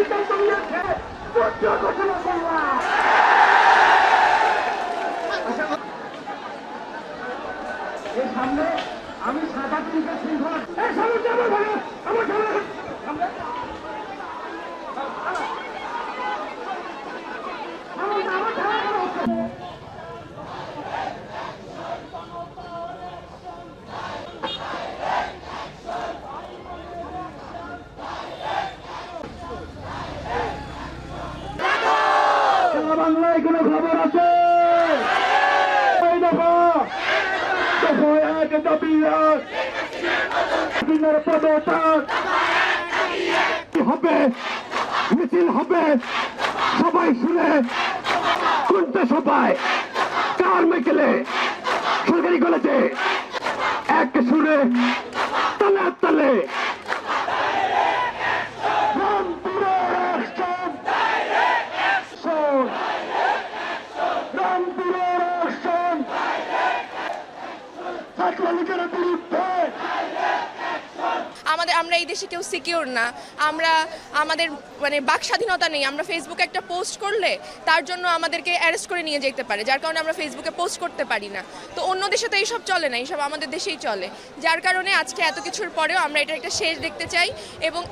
সিদ্ধান্ত নিয়েছে জোটীয় ঘোষণা করলাম সারা কোনো খবর আছে। হবে? মিছিল হবে। সবাই শুনে। কোনটা সবাই। কার মেকেলে? সরকারি কলেজে। এক সুরে। আমাদের, আমরা এই দেশে কেউ সিকিউর না। আমরা, আমাদের মানে বাক স্বাধীনতা নেই। আমরা ফেসবুকে একটা পোস্ট করলে তার জন্য আমাদেরকে অ্যারেস্ট করে নিয়ে যেতে পারে, যার কারণে আমরা ফেসবুকে পোস্ট করতে পারি না। তো অন্য দেশে তো এইসব চলে না, এইসব আমাদের দেশেই চলে। যার কারণে আজকে এত কিছুর পরেও আমরা এটা একটা শেষ দেখতে চাই এবং